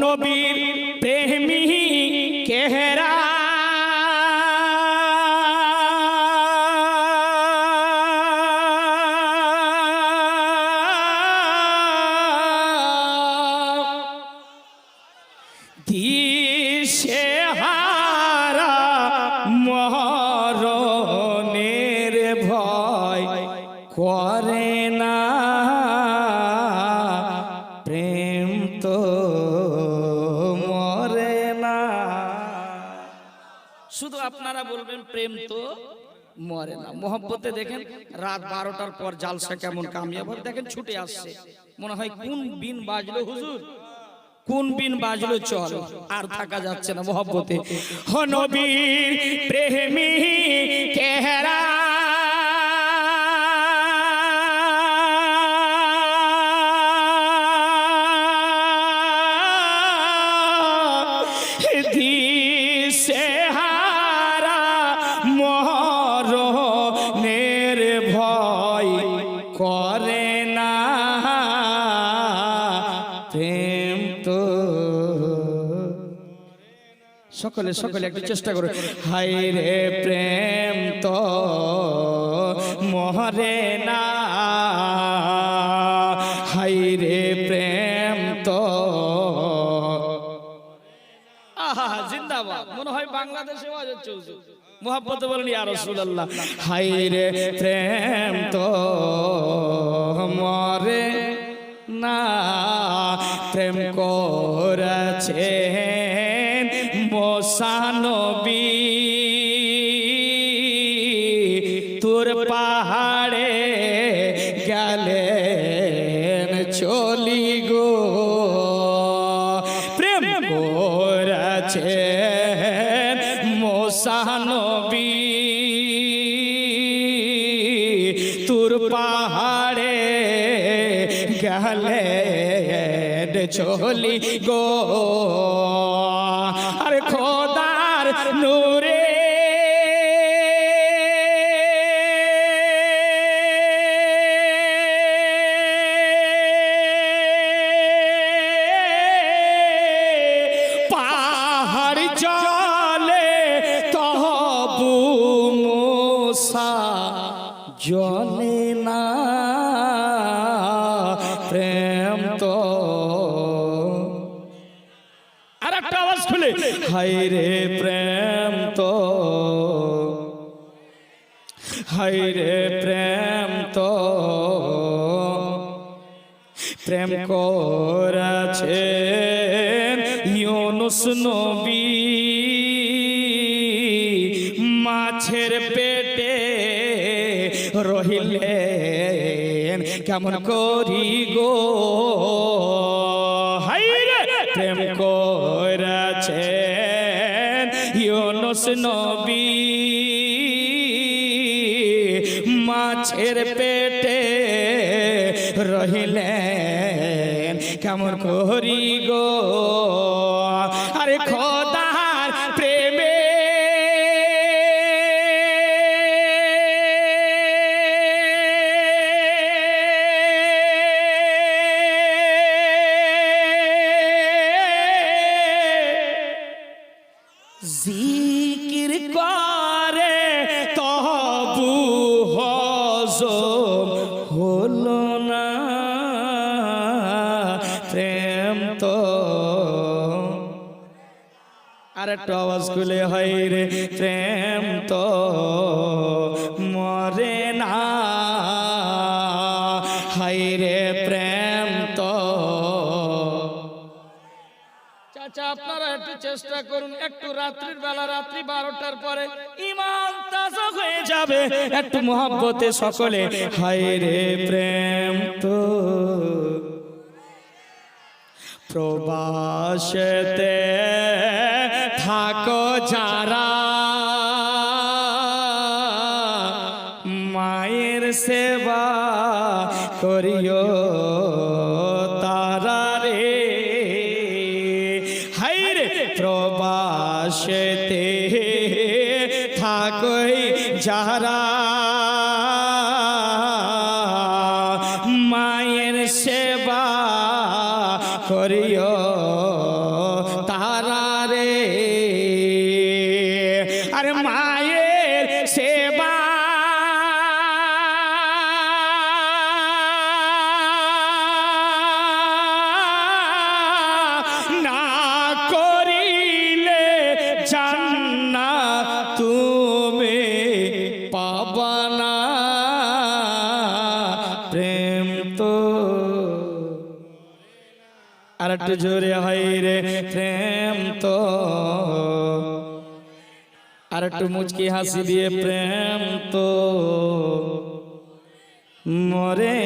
নবীর প্রেমী কেহরা দিশে ভয় করে শুধু আপনারা বলবেন প্রেম তো মরে না। মোহব্বতে দেখেন, রাত বারোটার পর জালসা কেমন কামিয়াব। দেখেন ছুটে আসছে। মনে হয় কোন বিন বাজলো হুজুর? কোন বিন বাজলো চল, আর থাকা যাচ্ছে না মোহব্বতে। হনবীর প্রেমী কেহরা সকলে সকলে একটু চেষ্টা করো। হাই রে প্রেম তো মহরে না। হাই রে প্রেম তো আহা জিন্দাবাদ। মনে হয় বাংলাদেশে হচ্ছে হুজুর। মোহাব্বতে বলেন ইয়া রাসূলুল্লাহ। হাই রে প্রেম তো মরে না। প্রেম করেছে মোসানবী তোর পাহাড়ে গেলেন চলি গো। প্রেম করেছে মোসানবী তোর পাহাড়ে গেলেন চলি গো। জলে না প্রেম তো। আর একটা আওয়াজ খুলে। হাই রে প্রেম তো। হাই রে প্রেম তো। প্রেম করেছে ইউনুস নবী। রহিলেন। কেমন করি গো? হাই রে প্রেম করেছে ইউনুস নবী। মাছের পেটে রহিলেন। কেমন করি গো? আরে খোদার জিকির করে তবু হজম হলো না। প্রেম তো। আর একটা আওয়াজ খুলে হয় রে, প্রেম তো। চেষ্টা করুন, একটু রাত্রির বেলা, রাত্রি বারোটার পরে ইমান তাজা হয়ে যাবে। একটু মহাব্বতে সকলে, হায় রে প্রেম তো। প্রবাসতে থাকো যারা মায়ের সেবা করিও। থাকই যারা পাবানা, প্রেম তো আর একটু জোরে হয় রে, প্রেম তো আর একটু মুচকি হাসি দিয়ে প্রেম তো মরে